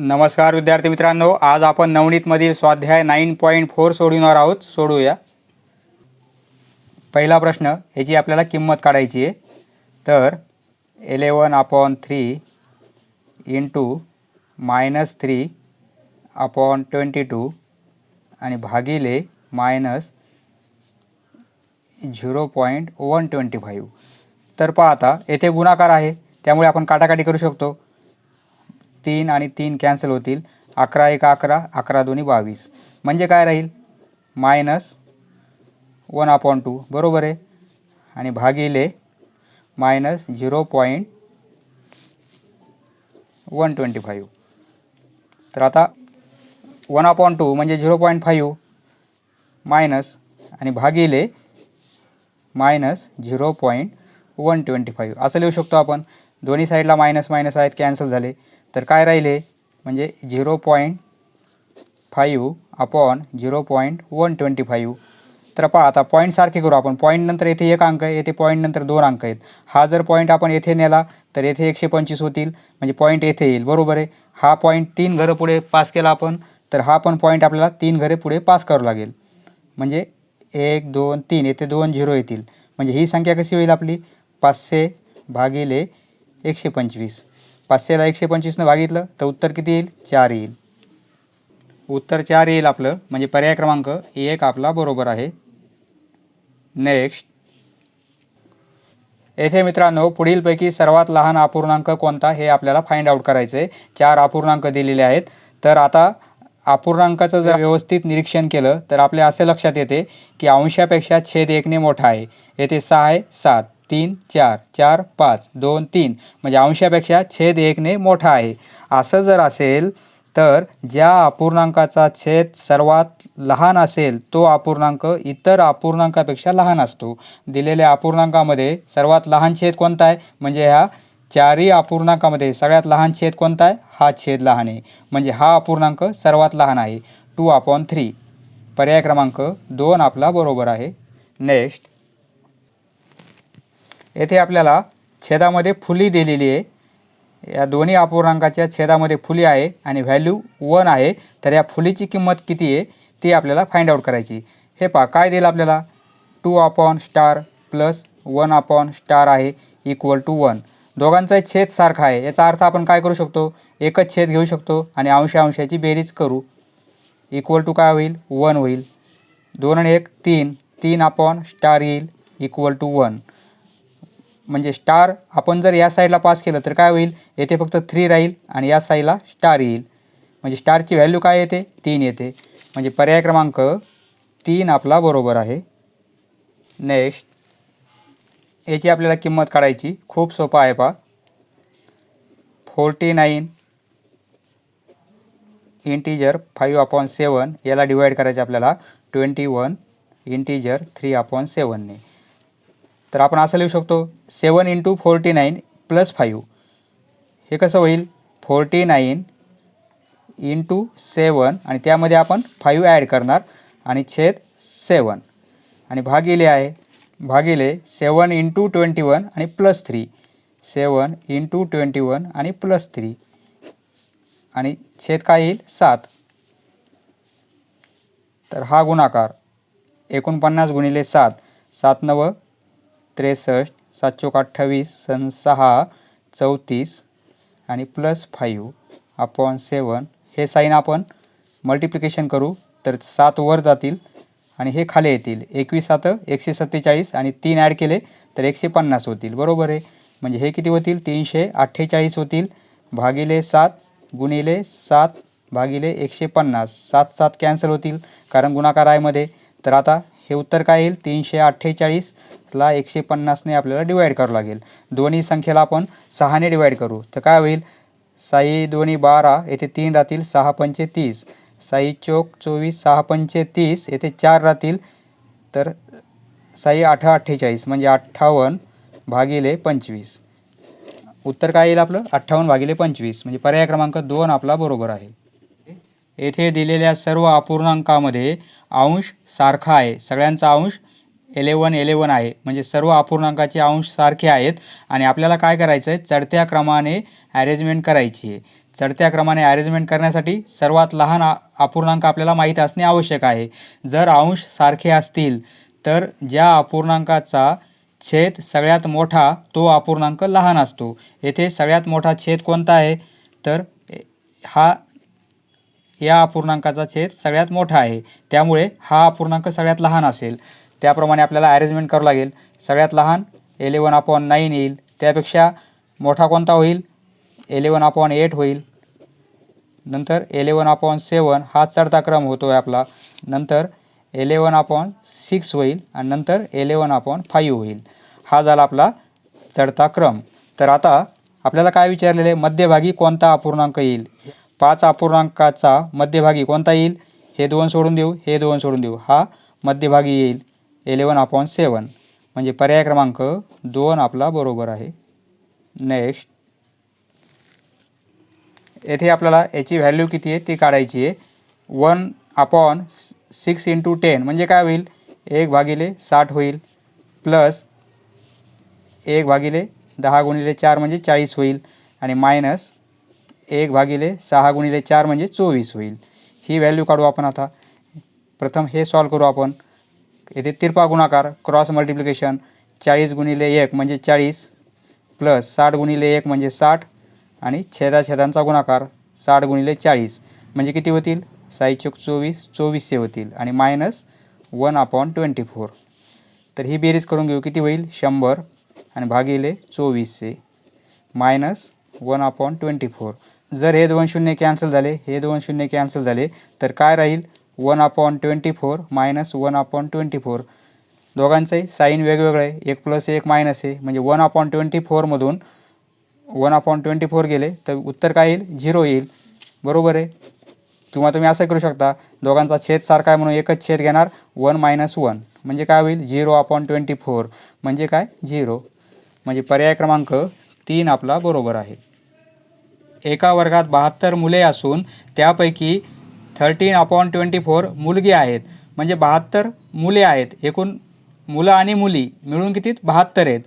नमस्कार विद्यार्थी मित्रांनो आज आपण नवनीतमधील स्वाध्याय नाईन पॉईंट फोर सोडविणार आहोत. सोडूया. पहिला प्रश्न याची आपल्याला किंमत काढायची आहे. तर eleven upon three into minus three upon twenty two आणि भागिले minus zero point one twenty five तर पहा आता येथे गुणाकार आहे. त्यामुळे आपण काटाकाटी करू शकतो. तीन आणि तीन कॅन्सल होतील. अकरा एक अकरा अकरा दोन्ही बावीस. म्हणजे काय राहील? मायनस वन अपॉन टू बरोबर आहे? आणि भागिले minus zero point one twenty five तर आता वन अपॉन टू म्हणजे झिरो पॉईंट फाईव्ह मायनस आणि भागिले minus zero point one twenty five असं लिहू शकतो आपण. दोन्ही साईडला मायनस मायनस आहेत कॅन्सल झाले. तर काय राहिले? म्हणजे zero point five upon zero point one twenty five तर पहा आता पॉईंट सारखे करू आपण. पॉईंट नंतर येथे एक अंक आहे येथे पॉईंट नंतर दोन अंक आहेत. हा जर पॉईंट आपण येथे नेला तर येथे एकशे पंचवीस होतील. म्हणजे पॉईंट येथे येईल. बरोबर आहे? हा पॉईंट तीन घरं पुढे पास केला आपण तर हा पण पॉईंट आपल्याला तीन घरे पुढे पास करावं लागेल. म्हणजे एक दोन तीन. येथे दोन झिरो येतील. म्हणजे ही संख्या कशी होईल आपली? पाचशे भागिले एकशे पंचवीस. पाचशेला एकशे पंचवीसनं भागितलं तर उत्तर किती येईल? चार येईल. उत्तर चार येईल आपलं. म्हणजे पर्याय क्रमांक एक आपला बरोबर आहे. नेक्स्ट येथे मित्रांनो पुढीलपैकी सर्वात लहान अपूर्णांक कोणता? हे आपल्याला फाइंड आउट करायचं आहे चार अपूर्णांक दिलेले आहेत. तर आता अपूर्णांकाचं जर व्यवस्थित निरीक्षण केलं तर आपल्या असे लक्षात येते की अंशापेक्षा छेद एकने मोठा आहे. येथे सहा आहे सात. तीन चार चार पाच दोन तीन. म्हणजे अंशापेक्षा छेद एकने मोठा आहे. असं जर असेल तर ज्या अपूर्णांकाचा छेद सर्वात लहान असेल तो अपूर्णांक इतर अपूर्णांकापेक्षा लहान असतो. दिलेल्या अपूर्णांकामध्ये सर्वात लहान छेद कोणता आहे? म्हणजे ह्या चारही अपूर्णांकामध्ये सगळ्यात लहान छेद कोणता आहे? हा छेद लहान आहे. म्हणजे हा अपूर्णांक सर्वात लहान आहे. Two upon three. पर्याय क्रमांक दोन आपला बरोबर आहे. नेक्स्ट. येथे आपल्याला छेदामध्ये फुली दिलेली आहे. या दोन्ही अपूर्णांकाच्या छेदामध्ये फुली आहे आणि व्हॅल्यू वन आहे. तर या फुलीची किंमत किती आहे? ती आपल्याला फाइंड आउट करायची. हे पहा काय देईल आपल्याला? Two upon star plus one upon star आहे इक्वल टू वन दोघांचा छेद सारखा आहे. याचा अर्थ आपण काय करू शकतो? एकच छेद घेऊ शकतो आणि अंश अंशाची बेरीज करू. इक्वल टू काय होईल? वन होईल. दोन आणि एक तीन. तीन अपॉन स्टार येईल इक्वल टू वन म्हणजे स्टार आपण जर या साईडला पास केलं तर काय होईल? येथे फक्त थ्री राहील आणि या साईडला स्टार येईल. म्हणजे स्टारची व्हॅल्यू काय येते? तीन येते. म्हणजे पर्याय क्रमांक तीन आपला बरोबर आहे. नेक्स्ट याची आपल्याला किंमत काढायची. खूप सोपं आहे पा forty nine integer five upon seven याला डिवाईड करायचं आपल्याला. Twenty one integer three upon सेवनने तर आपण असं लिहू शकतो seven into forty nine plus five हे कसं होईल? फोर्टी नाईन इंटू सेवन आणि त्यामध्ये आपण फाईव्ह ॲड करणार आणि छेद सेवन आणि भागिले आहे भागिले सेवन इंटू ट्वेंटी वन आणि plus three seven into twenty one आणि प्लस थ्री आणि छेद काय येईल? सात. तर हा गुणाकार एकोणपन्नास गुणिले सात. सात नव त्रेसष्ट सात अठ्ठावीस सन सहा चौतीस आणि प्लस फाईव्ह अपॉन सेवन हे साईन आपण मल्टिप्लिकेशन करू तर सात वर जातील आणि हे खाली येतील. एकवीस सात एकशे सत्तेचाळीस आणि तीन ॲड केले तर एकशे पन्नास होतील. बरोबर आहे? म्हणजे हे किती होतील? तीनशे अठ्ठेचाळीस होतील. भागिले सात गुणिले सात भागिले एकशे पन्नास. सात सात कॅन्सल होतील कारण गुणाकार आहेमध्ये तर आता हे उत्तर काय येईल? तीनशे अठ्ठेचाळीसला एकशे पन्नासने आपल्याला डिवाईड करावं लागेल. दोन्ही संख्येला आपण सहाने डिवाईड करू. तर काय होईल? साई दोन्ही बारा येथे तीन राहतील सहा पंचे तीस. साई चोक चोवीस सहा पंचे तीस येथे चार राहतील. तर साई अठरा अठ्ठेचाळीस म्हणजे अठ्ठावन्न भागिले पंचवीस. उत्तर काय येईल आपलं? अठ्ठावन्न भागिले पंचवीस म्हणजे पर्याय क्रमांक दोन आपला बरोबर आहे. येथे दिलेल्या सर्व अपूर्णांकामध्ये अंश सारखा आहे. सगळ्यांचा अंश एलेवन एलेवन आहे. म्हणजे सर्व अपूर्णांकाचे अंश सारखे आहेत. आणि आपल्याला काय करायचं आहे चढत्या क्रमाने ॲरेंजमेंट करायची आहे. चढत्या क्रमाने ॲरेंजमेंट करण्यासाठी सर्वात लहान अपूर्णांक आपल्याला माहीत असणे आवश्यक आहे. जर अंश सारखे असतील तर ज्या अपूर्णांकाचा छेद सगळ्यात मोठा तो अपूर्णांक लहान असतो. येथे सगळ्यात मोठा छेद कोणता आहे? तर हा या अपूर्णांकाचा छेद सगळ्यात मोठा आहे. त्यामुळे हा अपूर्णांक सगळ्यात लहान असेल. त्याप्रमाणे आपल्याला ॲरेंजमेंट करावं लागेल. सगळ्यात लहान एलेवन अपॉन नाईन येईल. त्यापेक्षा मोठा कोणता होईल? एलेवन अपॉन एट होईल. नंतर एलेवन अपॉन सेवन हा चढता क्रम होतो आहे आपला. नंतर एलेवन अपॉन सिक्स होईल आणि नंतर एलेवन अपॉन फाईव्ह होईल. हा झाला आपला चढता क्रम. तर आता आपल्याला काय विचारलेलं आहे? मध्यभागी कोणता अपूर्णांक येईल? पाच अपूर्णांकाचा मध्यभागी कोणता येईल? हे दोन सोडून देऊ हे दोन सोडून देऊ. हा मध्यभागी येईल. एलेवन अपॉन सेवन म्हणजे पर्याय क्रमांक दोन आपला बरोबर आहे. नेक्स्ट येथे आपल्याला याची व्हॅल्यू किती आहे? ती काढायची आहे. One upon six into ten म्हणजे काय होईल? एक भागिले साठ होईल. प्लस एक भागिले दहा गुणिले चार म्हणजे चाळीस होईल. आणि मायनस एक भागिले सहा गुणिले चार म्हणजे चोवीस होईल. ही व्हॅल्यू काढू आपण आता. प्रथम हे सॉल्व करू आपण. येथे तिरपा गुणाकार क्रॉस मल्टिप्लिकेशन चाळीस गुणिले एक म्हणजे चाळीस प्लस साठ गुणिले एक म्हणजे साठ आणि छेदाछेदांचा गुणाकार साठ गुणिले चाळीस. म्हणजे किती होतील? साई चौक चोवीस चोवीसशे होतील. आणि minus one upon twenty four तर ही बेरीज करून घेऊ. किती होईल? शंभर. आणि भागिले चोवीसशे. Minus one upon twenty four जर हे दोन शून्य कॅन्सल झाले हे दोन शून्य कॅन्सल झाले तर काय राहील? One upon twenty four minus one upon twenty four दोघांचंही sign वेगवेगळं आहे. एक प्लस एक मायनस आहे. म्हणजे वन अपॉन ट्वेंटी फोरमधून वन अपॉन ट्वेंटी फोर गेले तर उत्तर काय येईल? झिरो येईल. बरोबर आहे? किंवा तुम्ही असं करू शकता. दोघांचा छेद सारखा आहे म्हणून एकच छेद घेणार. वन मायनस वन म्हणजे काय होईल? झिरो अपॉन ट्वेंटी फोर म्हणजे काय? झिरो म्हणजे पर्याय क्रमांक तीन आपला बरोबर आहे. एका वर्गात बहात्तर मुले असून त्यापैकी थर्टीन अपॉन ट्वेंटी फोर मुलगी आहेत. म्हणजे बहात्तर मुले आहेत. एकूण मुलं आणि मुली मिळून किती? बहात्तर आहेत.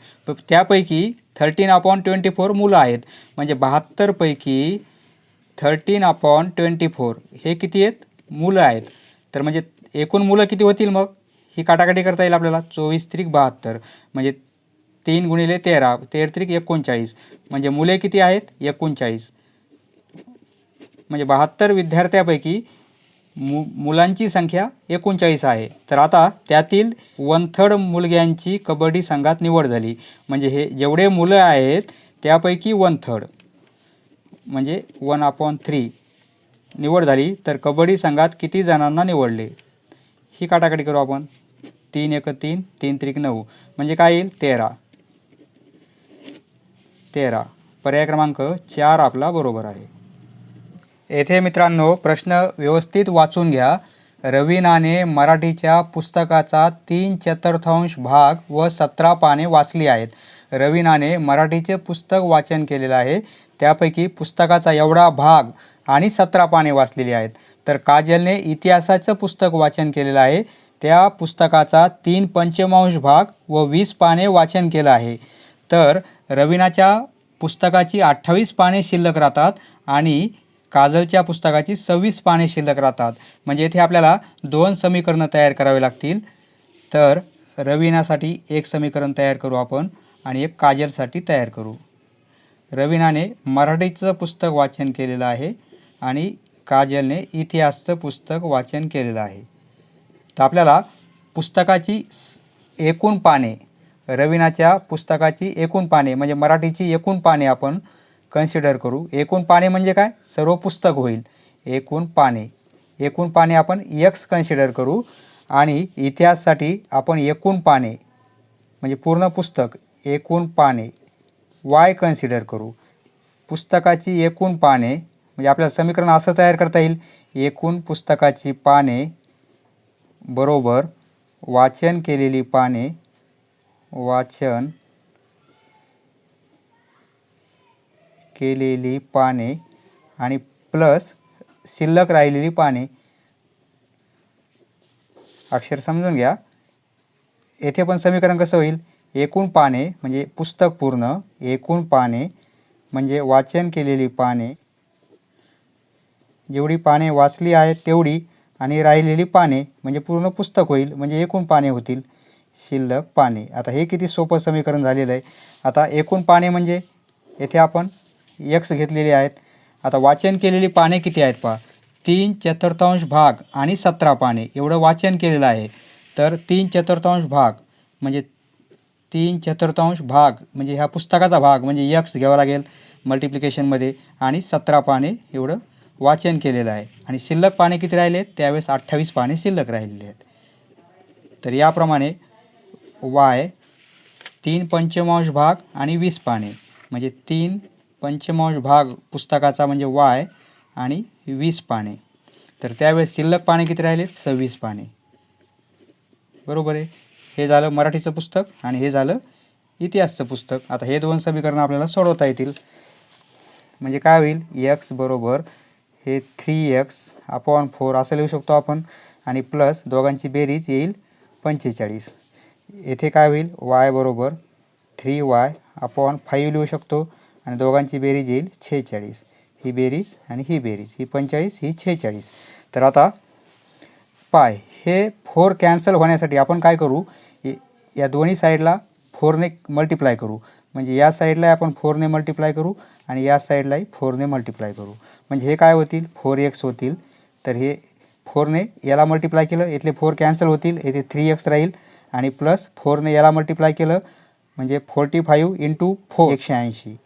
त्यापैकी थर्टीन अपॉन ट्वेंटी फोर मुलं आहेत. म्हणजे बहात्तरपैकी थर्टीन अपॉन ट्वेंटी फोर हे किती आहेत? मुलं आहेत. तर म्हणजे एकूण मुलं किती होतील मग? ही काटाकाटी करता येईल आपल्याला. चोवीस त्रिक बहात्तर. म्हणजे तीन गुणिले तेरा. तेर त्रिक एकोणचाळीस. म्हणजे मुले किती आहेत? एकोणचाळीस. म्हणजे बहात्तर विद्यार्थ्यापैकी मु मुलांची संख्या एकोणचाळीस आहे. तर आता त्यातील वन थर्ड मुलग्यांची कबड्डी संघात निवड झाली. म्हणजे हे जेवढे मुलं आहेत त्यापैकी वन थर्ड म्हणजे वन अपॉन थ्री निवड झाली. तर कबड्डी संघात किती जणांना निवडले? ही काटाकाटी करू आपण. तीन एक तीन तीन त्रिक नऊ. म्हणजे काय येईल? तेरा. तेरा. पर्याय क्रमांक चार आपला बरोबर आहे. येथे मित्रांनो प्रश्न व्यवस्थित वाचून घ्या. रवीनाने मराठीच्या पुस्तकाचा तीन चतुर्थांश भाग व सतरा पाने वाचली आहेत. रवीनाने मराठीचे पुस्तक वाचन केलेलं आहे. त्यापैकी पुस्तकाचा एवढा भाग आणि सतरा पाने वाचलेली आहेत. तर काजलने इतिहासाचं पुस्तक वाचन केलेलं आहे. त्या पुस्तकाचा तीन पंचमांश भाग व वीस पाने वाचन केलं आहे. तर रवीनाच्या पुस्तकाची अठ्ठावीस पाने शिल्लक राहतात आणि काजलच्या पुस्तकाची सव्वीस पाने शिल्लक राहतात. म्हणजे येथे आपल्याला दोन समीकरणं तयार करावे लागतील. तर रवीनासाठी एक समीकरण तयार करू आपण आणि एक काजलसाठी तयार करू. रवीनाने मराठीचं पुस्तक वाचन केलेलं आहे आणि काजलने इतिहासचं पुस्तक वाचन केलेलं आहे. तर आपल्याला पुस्तकाची एकूण पाने रवीनाच्या पुस्तकाची एकूण पाने म्हणजे मराठीची एकूण पाने आपण कन्सिडर करू. एकूण पाने म्हणजे काय? सर्व पुस्तक होईल. एकूण पाने. एकूण पाने आपण एक्स कन्सिडर करू आणि इतिहाससाठी आपण एकूण पाने म्हणजे पूर्ण पुस्तक एकूण पाने वाय कन्सिडर करू. पुस्तकाची एकूण पाने म्हणजे आपल्याला समीकरण असं तयार करता येईल. एकूण पुस्तकाची पाने बरोबर वाचन केलेली पाने वाचन केलेली पाने आणि प्लस शिल्लक राहिलेली पाने. अक्षर समजून घ्या. येथे पण समीकरण कसं होईल? एकूण पाने म्हणजे पुस्तक पूर्ण एकूण पाने म्हणजे वाचन केलेली पाने. जेवढी पाने वाचली आहेत तेवढी आणि राहिलेली पाने म्हणजे पूर्ण पुस्तक होईल म्हणजे एकूण पाने होतील. शिल्लक पाने. आता हे किती सोपं समीकरण झालेलं आहे. आता एकूण पाने म्हणजे येथे आपण एक्स घेतलेली आहेत. आता वाचन केलेली पाने किती आहेत पहा. तीन चतुर्थांश भाग आणि सतरा पाने. एवढं वाचन केलेलं आहे. तर तीन चतुर्थांश भाग म्हणजे तीन चतुर्थांश भाग म्हणजे ह्या पुस्तकाचा भाग म्हणजे यक्स घ्यावा लागेल मल्टिप्लिकेशनमध्ये आणि सतरा पाने एवढं वाचन केलेलं आहे. आणि शिल्लक पाने किती राहिले आहेत? त्यावेळेस अठ्ठावीस पाने शिल्लक राहिलेले आहेत. तर याप्रमाणे वाय तीन पंचमांश भाग आणि वीस पाने. म्हणजे तीन पंचमांश भाग पुस्तकाचा म्हणजे वाय आणि वीस पाने. तर त्यावेळेस शिल्लक पाने किती राहिले? सव्वीस पाने. बरोबर आहे? हे झालं मराठीचं पुस्तक आणि हे झालं इतिहासचं पुस्तक. आता हे दोन समीकरणं आपल्याला सोडवता येतील. म्हणजे काय होईल? यक्स बरोबर हे थ्री एक्स अपॉन फोर असं लिहू शकतो आपण. आणि प्लस दोघांची बेरीज येईल पंचेचाळीस. येथे काय होईल? वाय बरोबर थ्री वाय अपॉन फाईव्ह लिहू शकतो. आणि दोघांची बेरीज येईल छेचाळीस. ही बेरीज आणि ही बेरीज. ही पंचेचाळीस ही छेचाळीस. तर आता पाय. हे फोर कॅन्सल होण्यासाठी आपण काय करू? या दोन्ही साईडला फोरने मल्टिप्लाय करू. म्हणजे या साईडला आपण फोरने मल्टिप्लाय करू आणि या साईडलाही फोरने मल्टिप्लाय करू. म्हणजे हे काय होतील? फोर एक्स होतील. तर हे फोरने याला मल्टिप्लाय केलं. इथले फोर कॅन्सल होतील. येथे थ्री एक्स राहील. आणि प्लस फोरने याला मल्टिप्लाय केलं. म्हणजे फोर्टी फाईव्ह इंटू फोर. एकशे ऐंशी.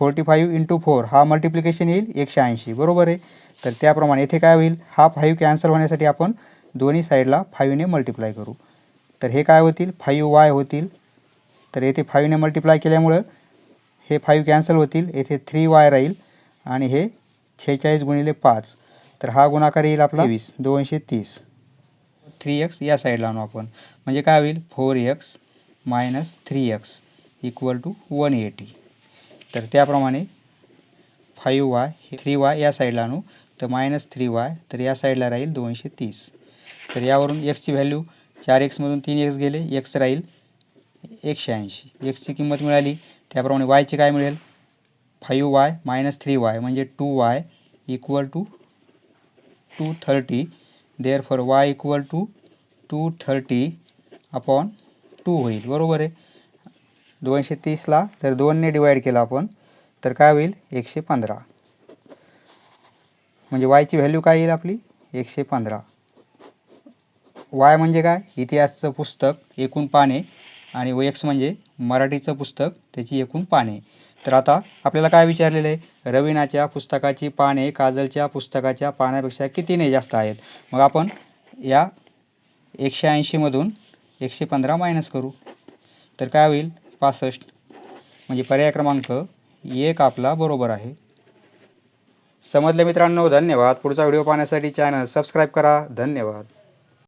फोर्टी फाईव्ह इंटू फोर हा मल्टिप्लिकेशन येईल एकशे ऐंशी बरोबर आहे? तर त्याप्रमाणे येथे काय होईल? हा फाईव्ह कॅन्सल होण्यासाठी आपण दोन्ही साईडला फाईव्हने मल्टिप्लाय करू. तर हे काय होतील? फाईव्ह वाय होतील. तर येथे फाईव्हने मल्टिप्लाय केल्यामुळं हे फाईव्ह कॅन्सल होतील. येथे थ्री वाय राहील आणि हे छेचाळीस गुणिले पाच. तर हा गुणाकार येईल आपला वीस दोनशे तीस. थ्री एक्स या साईडला आणू आपण. म्हणजे काय होईल? Four X minus three X equal to one eighty. तर त्याप्रमाणे फाईव्ह वाय हे थ्री वाय या साईडला आणू. तर मायनस थ्री वाय तर या साईडला राहील दोनशे तीस. तर यावरून एक्सची व्हॅल्यू चार एक्समधून तीन एक्स गेले एक्स राहील एकशे ऐंशी. एक्सची किंमत मिळाली त्याप्रमाणे वायची काय मिळेल? Five Y minus three Y म्हणजे two Y equal to two thirty therefore Y equal to two thirty upon two होईल. बरोबर आहे? दोनशे तीसला जर दोनने डिवाईड केला आपण तर काय होईल? एकशे पंधरा. म्हणजे वायची व्हॅल्यू काय येईल आपली? एकशे पंधरा. वाय म्हणजे काय? इतिहासचं पुस्तक एकूण पाने आणि एक्स म्हणजे मराठीचं पुस्तक त्याची एकूण पाने. तर आता आपल्याला काय विचारलेलं आहे? रवीनाच्या पुस्तकाची पाने काजलच्या पुस्तकाच्या पाण्यापेक्षा कितीने जास्त आहेत? मग आपण या एकशे ऐंशीमधून एकशे पंधरा मायनस करू. तर काय होईल? पासष्ट. म्हणजे पर्याय क्रमांक एक आपला बरोबर आहे. समजले मित्रांनो धन्यवाद. पुढचा व्हिडिओ पाहण्यासाठी चॅनल सबस्क्राईब करा. धन्यवाद.